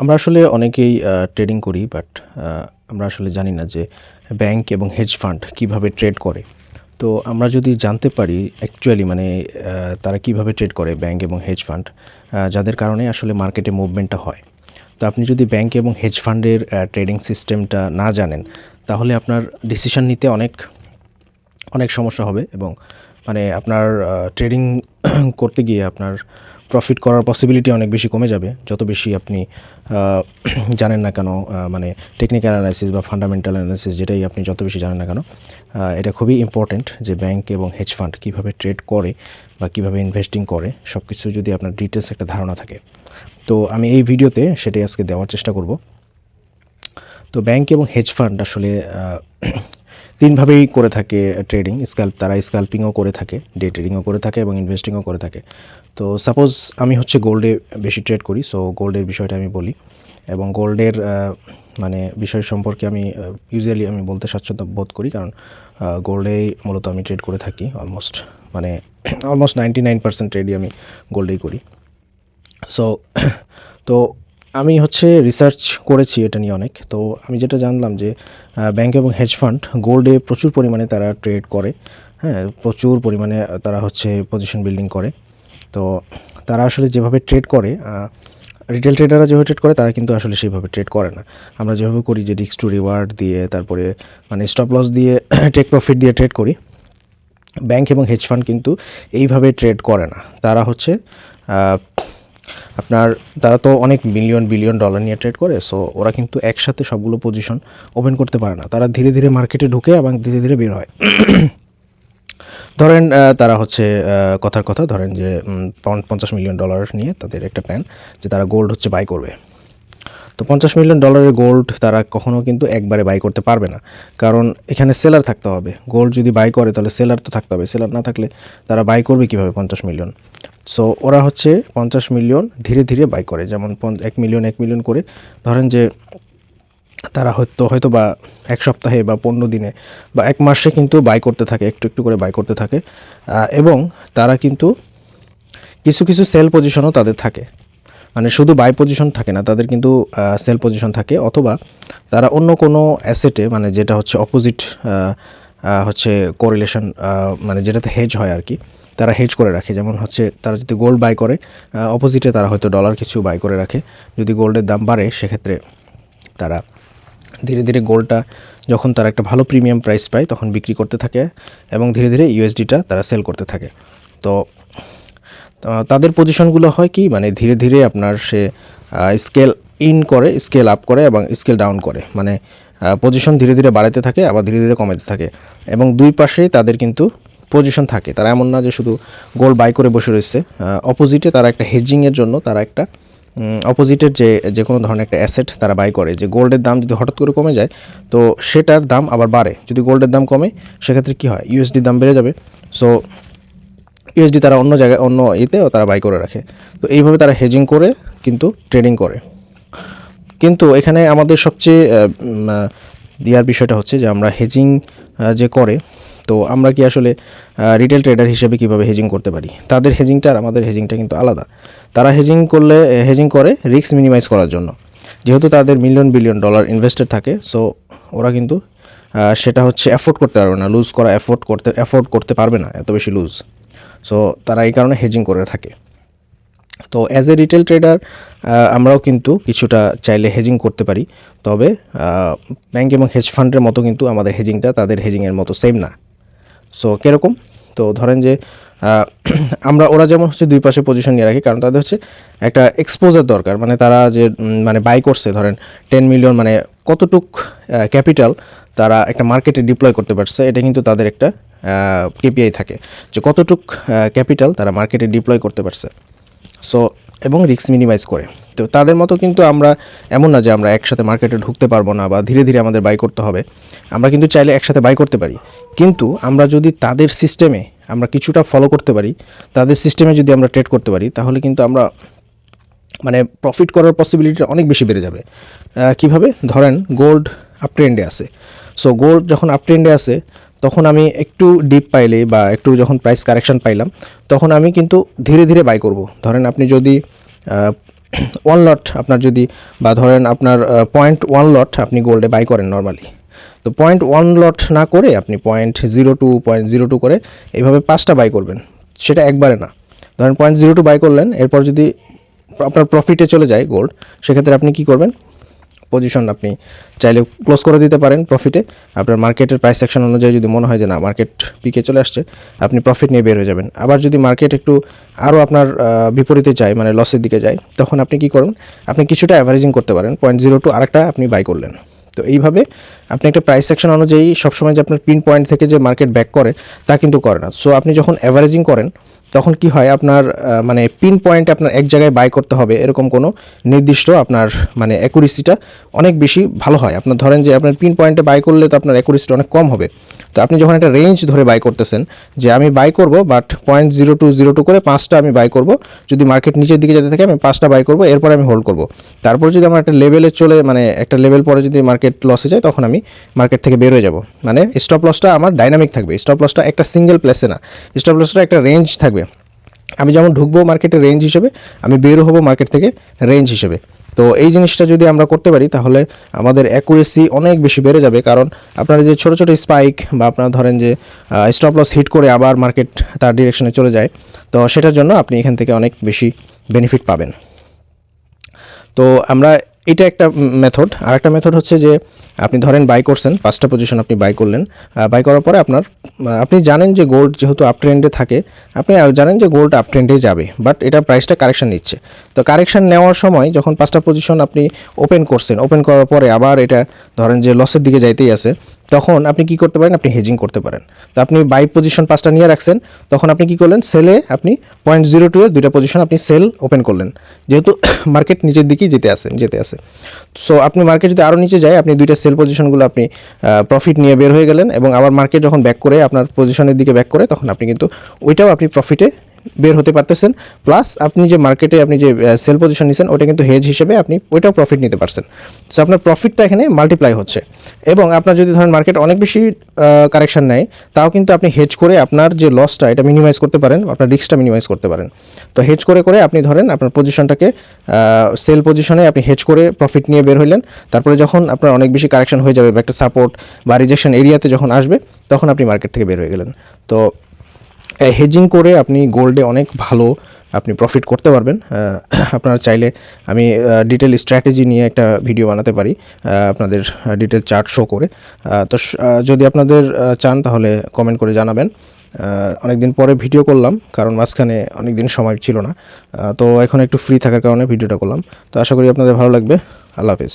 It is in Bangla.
আমরা আসলে অনেকেই ট্রেডিং করি বাট আমরা আসলে জানি না যে ব্যাংক এবং হেজ ফান্ড কীভাবে ট্রেড করে। তো আমরা যদি জানতে পারি অ্যাকচুয়ালি মানে তারা কীভাবে ট্রেড করে ব্যাংক এবং হেজ ফান্ড যাদের কারণে আসলে মার্কেটে মুভমেন্টটা হয়। তো আপনি যদি ব্যাংক এবং হেজ ফান্ডের ট্রেডিং সিস্টেমটা না জানেন, তাহলে আপনার ডিসিশন নিতে অনেক অনেক সমস্যা হবে এবং মানে আপনার ট্রেডিং করতে গিয়ে আপনার প্রফিট করার পসিবিলিটি অনেক বেশি কমে যাবে। যত বেশি আপনি জানেন না কেন মানে টেকনিক্যাল অ্যানালাইসিস বা ফান্ডামেন্টাল অ্যানালাইসিস যেটাই আপনি যত বেশি জানেন না কেন এটা খুবই ইম্পর্ট্যান্ট যে ব্যাংক এবং হেজ ফান্ড কীভাবে ট্রেড করে বা কীভাবে ইনভেস্টিং করে সব কিছু যদি আপনার ডিটেলস একটা ধারণা থাকে। তো আমি এই ভিডিওতে সেটাই আজকে দেওয়ার চেষ্টা করব। তো ব্যাংক এবং হেজ ফান্ড আসলে তিনভাবেই করে থাকে ট্রেডিং স্ক্যাল্প তারা স্ক্যাল্পিংও করে থাকে ডে ট্রেডিংও করে থাকে এবং ইনভেস্টিংও করে থাকে। তো সাপোজ আমি হচ্ছে গোল্ডে বেশি ট্রেড করি সো গোল্ডের বিষয়টা আমি বলি। এবং গোল্ডের মানে বিষয় সম্পর্কে আমি ইউজুয়ালি আমি বলতে স্বাচ্ছন্দ্য বোধ করি, কারণ গোল্ডেই মূলত আমি ট্রেড করে থাকি অলমোস্ট মানে অলমোস্ট নাইনটি নাইন পার্সেন্ট ট্রেডই আমি গোল্ডেই করি। সো তো আমি হচ্ছে রিসার্চ করেছি এটা নিয়ে অনেক। তো আমি যেটা জানলাম যে ব্যাংক এবং হেজ ফান্ড গোল্ডে প্রচুর পরিমাণে তারা ট্রেড করে হ্যাঁ প্রচুর পরিমাণে তারা হচ্ছে পজিশন বিল্ডিং করে। তো তারা আসলে যেভাবে ট্রেড করে রিটেল ট্রেডাররা যেভাবে ট্রেড করে, তারা কিন্তু আসলে সেইভাবে ট্রেড করে না। আমরা যেভাবে করি যে রিক্স টু রিওয়ার্ড দিয়ে, তারপরে মানে স্টপ লস দিয়ে টেক প্রফিট দিয়ে ট্রেড করি ব্যাংক এবং হেজ ফান্ড কিন্তু এইভাবে ট্রেড করে না। তারা হচ্ছে আপনার, তারা তো অনেক মিলিয়ন বিলিয়ন ডলার নিয়ে ট্রেড করে সো ওরা কিন্তু একসাথে সবগুলো পজিশন ওপেন করতে পারে না। তারা ধীরে ধীরে মার্কেটে ঢুকে এবং ধীরে ধীরে বের হয়। ধরেন তারা হচ্ছে কথার কথা, ধরেন যে পঞ্চাশ মিলিয়ন ডলার নিয়ে তাদের একটা প্ল্যান যে তারা গোল্ড হচ্ছে বাই করবে। তো পঞ্চাশ মিলিয়ন ডলারের গোল্ড তারা কখনো কিন্তু একবারে বাই করতে পারবে না। কারণ এখানে সেলার থাকতে হবে। গোল্ড যদি বাই করে, তাহলে সেলার তো থাকতে হবে। সেলার না থাকলে তারা বাই করবে কীভাবে পঞ্চাশ মিলিয়ন? সো ওরা হচ্ছে পঞ্চাশ মিলিয়ন ধীরে ধীরে বাই করে। যেমন এক মিলিয়ন এক মিলিয়ন করে। ধরেন যে তারা হয়তো হয়তো বা এক সপ্তাহে বা পনেরো দিনে বা এক মাসে কিন্তু বাই করতে থাকে, একটু একটু করে বাই করতে থাকে। এবং তারা কিন্তু কিছু কিছু সেল পজিশনও তাদের থাকে। মানে শুধু বাই পজিশন থাকে না, তাদের কিন্তু সেল পজিশন থাকে। অথবা তারা অন্য কোনো অ্যাসেটে মানে যেটা হচ্ছে অপোজিট হচ্ছে কোরিলেশন মানে যেটাতে হেজ হয় আর কি, তারা হেজ করে রাখে। যেমন হচ্ছে তারা যদি গোল্ড বাই করে অপোজিটে তারা হয়তো ডলার কিছু বাই করে রাখে। যদি গোল্ডের দাম বাড়ে, সেক্ষেত্রে তারা ধীরে ধীরে গোল্ডটা যখন তারা একটা ভালো প্রিমিয়াম প্রাইস পায়, তখন বিক্রি করতে থাকে এবং ধীরে ধীরে ইউএসডিটা তারা সেল করতে থাকে। তো তাদের পজিশনগুলো হয় কি মানে ধীরে ধীরে আপনার সে স্কেল ইন করে, স্কেল আপ করে এবং স্কেল ডাউন করে। মানে পজিশন ধীরে ধীরে বাড়াতে থাকে, আবার ধীরে ধীরে কমাতে থাকে এবং দুই পাশেই তাদের কিন্তু পজিশন থাকে। তারা এমন না যে শুধু গোল বাই করে বসে রয়েছে অপোজিটে তারা একটা হেজিংয়ের জন্য তারা একটা অপোজিটের যে যে কোনো ধরনের একটা অ্যাসেট তারা বাই করে, যে গোল্ডের দাম যদি হঠাৎ করে কমে যায়, তো সেটার দাম আবার বাড়ে। যদি গোল্ডের দাম কমে, সেক্ষেত্রে কী হয়? ইউএসডির দাম বেড়ে যাবে। সো ইউএসডি তারা অন্য জায়গায়, অন্য ইতেও তারা বাই করে রাখে। তো এইভাবে তারা হেজিং করে, কিন্তু ট্রেডিং করে। কিন্তু এখানে আমাদের সবচেয়ে দেওয়ার বিষয়টা হচ্ছে যে আমরা হেজিং যে করে তো আমরা কি আসলে রিটেল ট্রেডার হিসেবে কীভাবে হেজিং করতে পারি? তাদের হেজিংটা আর আমাদের হেজিংটা কিন্তু আলাদা। তারা হেজিং করলে হেজিং করে রিস্ক মিনিমাইজ করার জন্য। যেহেতু তাদের মিলিয়ন বিলিয়ন ডলার ইনভেস্টেড থাকে সো ওরা কিন্তু সেটা হচ্ছে অ্যাফোর্ড করতে পারবে না। লুজ করা অ্যাফোর্ড করতে অ্যাফোর্ড করতে পারবে না, এত বেশি লুজ সো তারা এই কারণে হেজিং করে থাকে। তো অ্যাজ এ রিটেল ট্রেডার আমরাও কিন্তু কিছুটা চাইলে হেজিং করতে পারি। তবে ব্যাংক এবং হেজ ফান্ডের মতো কিন্তু আমাদের হেজিংটা তাদের হেজিংয়ের মতো সেম না। সো কীরকম? তো ধরেন যে আমরা ওরা যেমন হচ্ছে দুই পাশে পজিশন নিয়ে রাখি, কারণ তাদের হচ্ছে একটা এক্সপোজার দরকার। মানে তারা যে মানে বাই করছে, ধরেন টেন মিলিয়ন মানে কতটুক ক্যাপিটাল তারা একটা মার্কেটে ডিপ্লয় করতে পারছে, এটা কিন্তু তাদের একটা কেপিআই থাকে। যে কতটুক ক্যাপিটাল তারা মার্কেটে ডিপ্লয় করতে পারছে। সো এবং রিস্ক মিনিমাইজ করে। তো তাদের মতো কিন্তু আমরা এমন না যে আমরা একসাথে মার্কেটে ঢুকতে পারব না বা ধীরে ধীরে আমাদের বাই করতে হবে। আমরা কিন্তু চাইলে একসাথে বাই করতে পারি। কিন্তু আমরা যদি তাদের সিস্টেমে আমরা কিছুটা ফলো করতে পারি, তাদের সিস্টেমে যদি আমরা ট্রেড করতে পারি, তাহলে কিন্তু আমরা মানে প্রফিট করার পসিবিলিটি অনেক বেশি বেড়ে যাবে। কীভাবে? ধরেন গোল্ড আপ ট্রেন্ডে আছে। সো গোল্ড যখন আপ ট্রেন্ডে আছে তখন আমি একটু ডিপ পাইলে বা একটু যখন প্রাইস কারেকশন পাইলাম, তখন আমি কিন্তু ধীরে ধীরে বাই করব। ধরেন আপনি যদি ওয়ান লট আপনার যদি, বা ধরেন আপনার পয়েন্ট ওয়ান লট আপনি গোল্ডে বাই করেন নর্মালি তো পয়েন্ট ওয়ান লট না করে আপনি point zero two point zero two করে এইভাবে পাঁচটা বাই করবেন। সেটা একবারে না। ধরেন পয়েন্ট জিরো টু বাই করলেন, এরপর যদি আপনার প্রফিটে চলে যায় গোল্ড সেক্ষেত্রে আপনি কি করবেন? পজিশন আপনি চাইলে ক্লোজ করে দিতে পারেন প্রফিটে আপনার মার্কেটের প্রাইস সেকশন অনুযায়ী যদি মনে হয় যে না মার্কেট পিকে চলে আসছে, আপনি প্রফিট নিয়ে বের হয়ে যাবেন। আবার যদি মার্কেট একটু আরও আপনার বিপরীতে যায় মানে লসের দিকে যায়, তখন আপনি কি করুন? আপনি কিছুটা অ্যাভারেজিং করতে পারেন। পয়েন্ট জিরো টু আরেকটা আপনি বাই করলেন। তো এইভাবে আপনি একটা প্রাইস সেকশন অনুযায়ী সবসময় যে আপনার পিন পয়েন্ট থেকে যে মার্কেট ব্যাক করে, তা কিন্তু করে না। সো আপনি যখন অ্যাভারেজিং করেন তখন কি হয় আপনার মানে পিন পয়েন্ট আপনার এক জায়গায় বাই করতে হবে এরকম কোনো নির্দিষ্ট আপনার মানে অ্যাকুরেসিটা অনেক বেশি ভালো হয়। আপনার ধরেন যে আপনার পিন পয়েন্টে বাই করলে তো আপনার অ্যাকুরেসিটা অনেক কম হবে। তো আপনি যখন একটা রেঞ্জ ধরে বাই করতেছেন, যে আমি বাই করব but point zero two zero two করে পাঁচটা আমি বাই করব, যদি মার্কেট নিচের দিকে যেতে থাকে, আমি পাঁচটা বাই করব, এরপর আমি হোল্ড করব। তারপর যদি আমার একটা লেভেলে চলে মানে একটা লেভেল পরে যদি মার্কেট লসে যায়, তখন আমি মার্কেট থেকে বের হয়ে যাব। মানে স্টপ লসটা আমার ডাইনামিক থাকবে। স্টপ লসটা একটা সিঙ্গেল প্লেসে না। স্টপ লসটা একটা রেঞ্জ থাকবে। আমি যেমন ঢুকবো মার্কেটে রেঞ্জ হিসেবে, আমি বেরো হব মার্কেট থেকে রেঞ্জ হিসেবে। তো এই জিনিসটা যদি আমরা করতে পারি, তাহলে আমাদের অ্যাকুরেসি অনেক বেশি বেড়ে যাবে। কারণ আপনারা যে ছোটো ছোটো স্পাইক বা আপনারা ধরেন যে স্টপ লস হিট করে আবার মার্কেট তার ডিরেকশনে চলে যায়, তো সেটার জন্য আপনি এখান থেকে অনেক বেশি বেনিফিট পাবেন। তো আমরা এটা একটা মেথড আর একটা মেথড হচ্ছে যে, আপনি ধরেন বাই করছেন, পাঁচটা পজিশন আপনি বাই করলেন। বাই করার পরে আপনার আপনি জানেন যে গোল্ড যেহেতু আপ ট্রেন্ডে থাকে, আপনি জানেন যে গোল্ড আপ ট্রেন্ডে যাবে বাট এটা প্রাইসটা কারেকশান নিচ্ছে। তো কারেকশান নেওয়ার সময় যখন পাঁচটা পজিশন আপনি ওপেন করছেন ওপেন করার পরে আবার এটা ধরেন যে লসের দিকে যাইতেই আছে তখন আপনি কি করতে পারেন? আপনি হেজিং করতে পারেন। তো আপনি বাই পজিশন পাঁচটা নিয়ে রাখছেন, তখন আপনি কি করলেন? সেলে আপনি পয়েন্ট জিরো টু দুইটা পজিশন আপনি সেল ওপেন করলেন। যেহেতু মার্কেট নিচের দিকেই যেতে আসে যেতে আসে সো আপনি মার্কেট যদি আরও নিচে যায়, আপনি দুইটা সেল পজিশনগুলো আপনি প্রফিট নিয়ে বের হয়ে গেলেন এবং আবার মার্কেট যখন ব্যাক করে আপনার পজিশনের দিকে ব্যাক করে, তখন আপনি কিন্তু ওইটাও আপনি প্রফিটে বের হতে পারতেছেন। প্লাস আপনি যে মার্কেটে আপনি যে সেল পজিশন নিছেন, ওটা কিন্তু হেজ হিসেবে আপনি ওইটাও প্রফিট নিতে পারছেন। সো আপনার প্রফিটটা এখানে মাল্টিপ্লাই হচ্ছে। এবং আপনার যদি ধরেন মার্কেট অনেক বেশি কারেকশন নেয়, তাও কিন্তু আপনি হেজ করে আপনার যে লসটা এটা মিনিমাইজ করতে পারেন, আপনার রিস্কটা মিনিমাইজ করতে পারেন। তো হেজ করে করে আপনি ধরেন আপনার পজিশনটাকে সেল পজিশনে আপনি হেজ করে প্রফিট নিয়ে বের হইলেন। তারপরে যখন আপনার অনেক বেশি কারেকশন হয়ে যাবে, বা একটা সাপোর্ট বা রিজেকশন এরিয়াতে যখন আসবে, তখন আপনি মার্কেট থেকে বের হয়ে গেলেন। তো হেজিং করে আপনি গোল্ডে অনেক ভালো আপনি প্রফিট করতে পারবেন। আপনারা চাইলে আমি ডিটেল স্ট্র্যাটেজি নিয়ে একটা ভিডিও বানাতে পারি আপনাদের ডিটেল চার্ট শো করে। তো যদি আপনাদের চান তাহলে কমেন্ট করে জানাবেন। অনেক দিন পরে ভিডিও করলাম, কারণ মাঝখানে অনেক দিন সময় ছিল না। তো এখন একটু ফ্রি থাকার কারণে ভিডিওটা করলাম। তো আশা করি আপনাদের ভালো লাগবে। আল্লাহ হাফিজ।